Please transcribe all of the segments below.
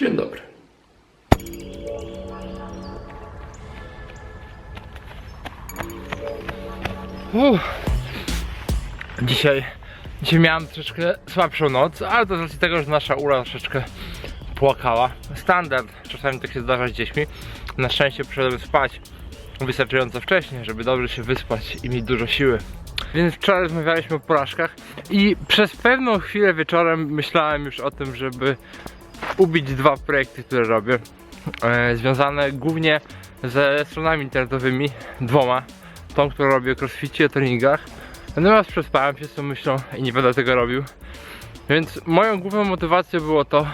Dzień dobry. Uff. Dzisiaj, dzisiaj miałem troszeczkę słabszą noc, ale to z racji tego, że nasza Ula troszeczkę płakała. Standard, czasami tak się zdarza z dziećmi. Na szczęście przyszedłem spać wystarczająco wcześnie, żeby dobrze się wyspać i mieć dużo siły. Więc wczoraj rozmawialiśmy o porażkach i przez pewną chwilę wieczorem myślałem już o tym, żeby ubić dwa projekty, które robię. E, związane głównie ze stronami internetowymi, dwoma. Tą, którą robię o crossficie, o treningach. Natomiast przespałem się z tą myślą i nie będę tego robił. Więc moją główną motywacją było to,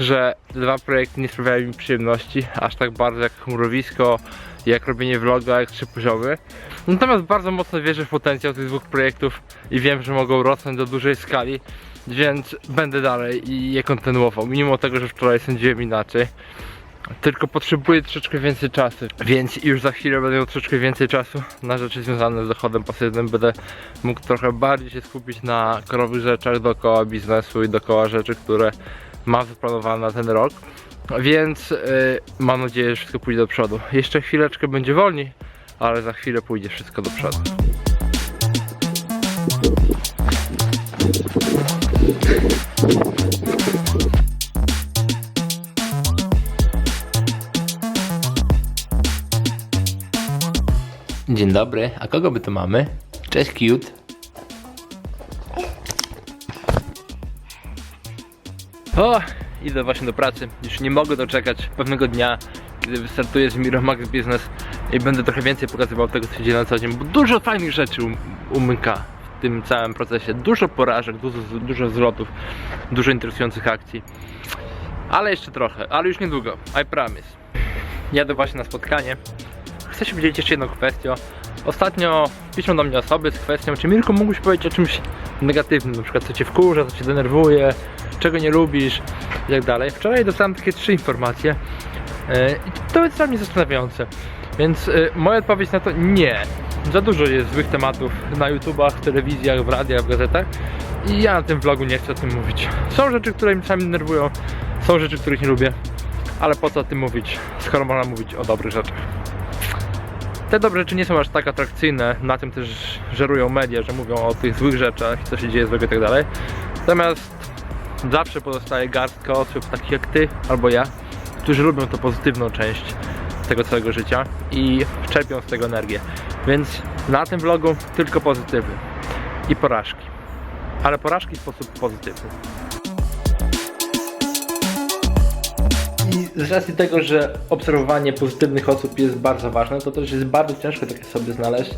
że dwa projekty nie sprawiają mi przyjemności, aż tak bardzo jak chmurowisko, jak robienie vloga, jak trzy poziomy. Natomiast bardzo mocno wierzę w potencjał tych dwóch projektów i wiem, że mogą rosnąć do dużej skali, więc będę dalej i je kontynuował, mimo tego, że wczoraj sądziłem inaczej. Tylko potrzebuję troszeczkę więcej czasu, więc już za chwilę będę miał troszeczkę więcej czasu na rzeczy związane z dochodem pasywnym. Będę mógł trochę bardziej się skupić na korowych rzeczach dookoła biznesu i dookoła rzeczy, które mam zaplanowane na ten rok. Więc y, mam nadzieję, że wszystko pójdzie do przodu. Jeszcze chwileczkę będzie wolniej, ale za chwilę pójdzie wszystko do przodu. Dzień dobry, a kogo my tu mamy? Cześć cute. O, idę właśnie do pracy. Już nie mogę doczekać pewnego dnia, kiedy wystartuję z Miro Max Business i będę trochę więcej pokazywał tego, co się dzieje na co dzień, bo dużo fajnych rzeczy um, umyka w tym całym procesie. Dużo porażek, dużo, dużo dużo interesujących akcji. Ale jeszcze trochę, ale już niedługo. I promise. Jadę właśnie na spotkanie. Chcę się podzielić jeszcze jedną kwestią. Ostatnio piszą do mnie osoby z kwestią, czy Mirko mógłbyś powiedzieć o czymś negatywnym, na przykład co cię wkurza, co cię denerwuje, czego nie lubisz i tak dalej. Wczoraj dostałem takie trzy informacje e, i to jest dla mnie zastanawiające. Więc e, moja odpowiedź na to nie. Za dużo jest złych tematów na YouTubach, w telewizjach, w radiach, w gazetach i ja na tym vlogu nie chcę o tym mówić. Są rzeczy, które mnie czasami denerwują, są rzeczy, których nie lubię, ale po co o tym mówić, skoro można mówić o dobrych rzeczach. Te dobre rzeczy nie są aż tak atrakcyjne, na tym też żerują media, że mówią o tych złych rzeczach, co się dzieje złego i tak dalej. Natomiast zawsze pozostaje garstka osób takich jak ty albo ja, którzy lubią tą pozytywną część tego całego życia i czerpią z tego energię. Więc na tym vlogu tylko pozytywy i porażki. Ale porażki w sposób pozytywny. Z racji tego, że obserwowanie pozytywnych osób jest bardzo ważne, to też jest bardzo ciężko takie sobie znaleźć,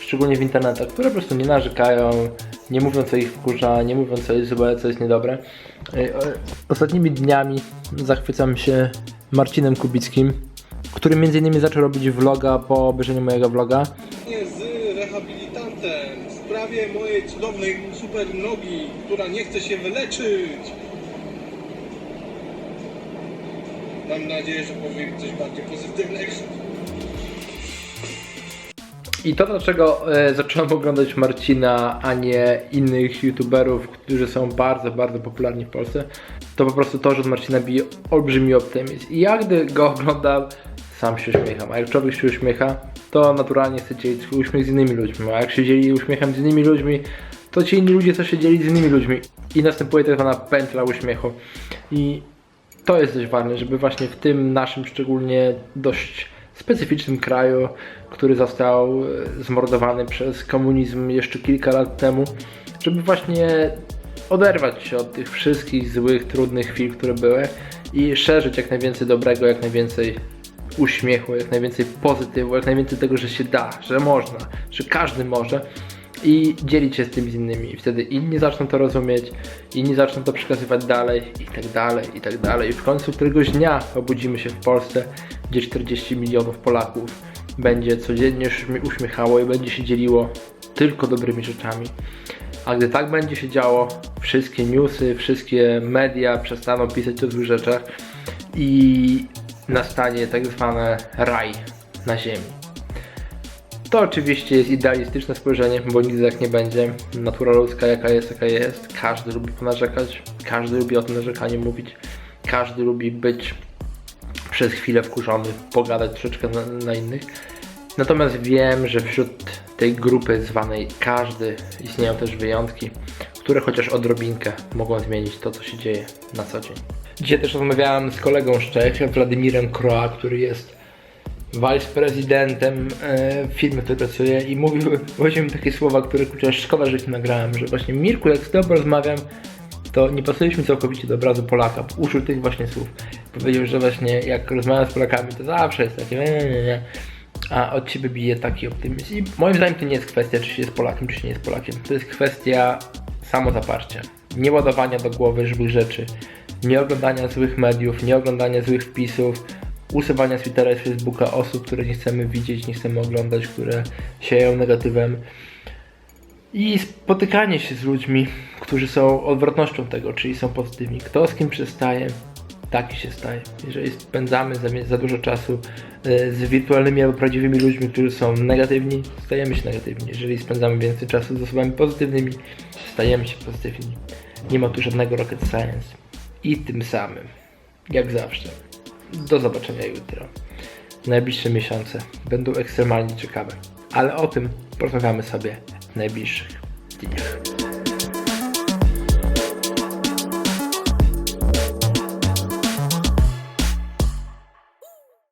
szczególnie w internetach, które po prostu nie narzekają, nie mówią co ich wkurza, nie mówią co jest złe, co jest niedobre. Ostatnimi dniami zachwycam się Marcinem Kubickim, który między innymi zaczął robić vloga po obejrzeniu mojego vloga. Z rehabilitantem w sprawie mojej cudownej super nogi, która nie chce się wyleczyć. Mam nadzieję, że powiem coś bardziej pozytywnego. I to dlaczego e, zacząłem oglądać Marcina, a nie innych youtuberów, którzy są bardzo, bardzo popularni w Polsce, to po prostu to, że od Marcina bije olbrzymi optymizm. I ja gdy go oglądam, sam się uśmiecham. A jak człowiek się uśmiecha, to naturalnie chce dzielić swój uśmiech z innymi ludźmi. A jak się dzieli uśmiechem z innymi ludźmi, to ci inni ludzie też się dzieli z innymi ludźmi. I następuje tak zwana pętla uśmiechu. I to jest dość ważne, żeby właśnie w tym naszym szczególnie dość specyficznym kraju, który został e, zmordowany przez komunizm jeszcze kilka lat temu, żeby właśnie oderwać się od tych wszystkich złych, trudnych chwil, które były i szerzyć jak najwięcej dobrego, jak najwięcej uśmiechu, jak najwięcej pozytywu, jak najwięcej tego, że się da, że można, że każdy może i dzielić się z tym z innymi. I wtedy inni zaczną to rozumieć, inni zaczną to przekazywać dalej i tak dalej, i tak dalej. I w końcu któregoś dnia obudzimy się w Polsce, gdzie 40 milionów Polaków będzie codziennie uśmie- uśmiechało i będzie się dzieliło tylko dobrymi rzeczami. A gdy tak będzie się działo, wszystkie newsy, wszystkie media przestaną pisać o złych rzeczach i nastanie tak zwane raj na ziemi. To oczywiście jest idealistyczne spojrzenie, bo nigdy tak nie będzie. Natura ludzka jaka jest, jaka jest. Każdy lubi ponarzekać, każdy lubi o tym narzekaniu mówić. każdy lubi być przez chwilę wkurzony, pogadać troszeczkę na, na innych. Natomiast wiem, że wśród tej grupy zwanej każdy istnieją też wyjątki, które chociaż odrobinkę mogą zmienić to, co się dzieje na co dzień. Dzisiaj też rozmawiałem z kolegą z Czech, Władimirem Kroa, który jest vice-prezydentem e, w firmie, w której pracuję i mówił właśnie takie słowa, które kurczę, szkoda, że ich nagrałem, że właśnie Mirku, jak z tobą rozmawiam, to nie pasujesz całkowicie do obrazu Polaka. Użył tych właśnie słów. Powiedział, że właśnie jak rozmawiam z Polakami, to zawsze jest takie nie, nie, nie. A od ciebie bije taki optymizm. I moim zdaniem to nie jest kwestia, czy się jest Polakiem, czy się nie jest Polakiem. To jest kwestia samozaparcia. Nie ładowania do głowy złych rzeczy. Nie oglądania złych mediów, nie oglądania złych wpisów, usuwania z Twittera i z Facebooka osób, które nie chcemy widzieć, nie chcemy oglądać, które sieją negatywem i spotykanie się z ludźmi, którzy są odwrotnością tego, czyli są pozytywni. Kto z kim przestaje, taki się staje. Jeżeli spędzamy za, za dużo czasu e, z wirtualnymi albo prawdziwymi ludźmi, którzy są negatywni, stajemy się negatywni. Jeżeli spędzamy więcej czasu z osobami pozytywnymi, stajemy się pozytywni. Nie ma tu żadnego rocket science. I tym samym, jak zawsze, do zobaczenia jutro. Najbliższe miesiące będą ekstremalnie ciekawe, ale o tym porozmawiamy sobie w najbliższych dniach.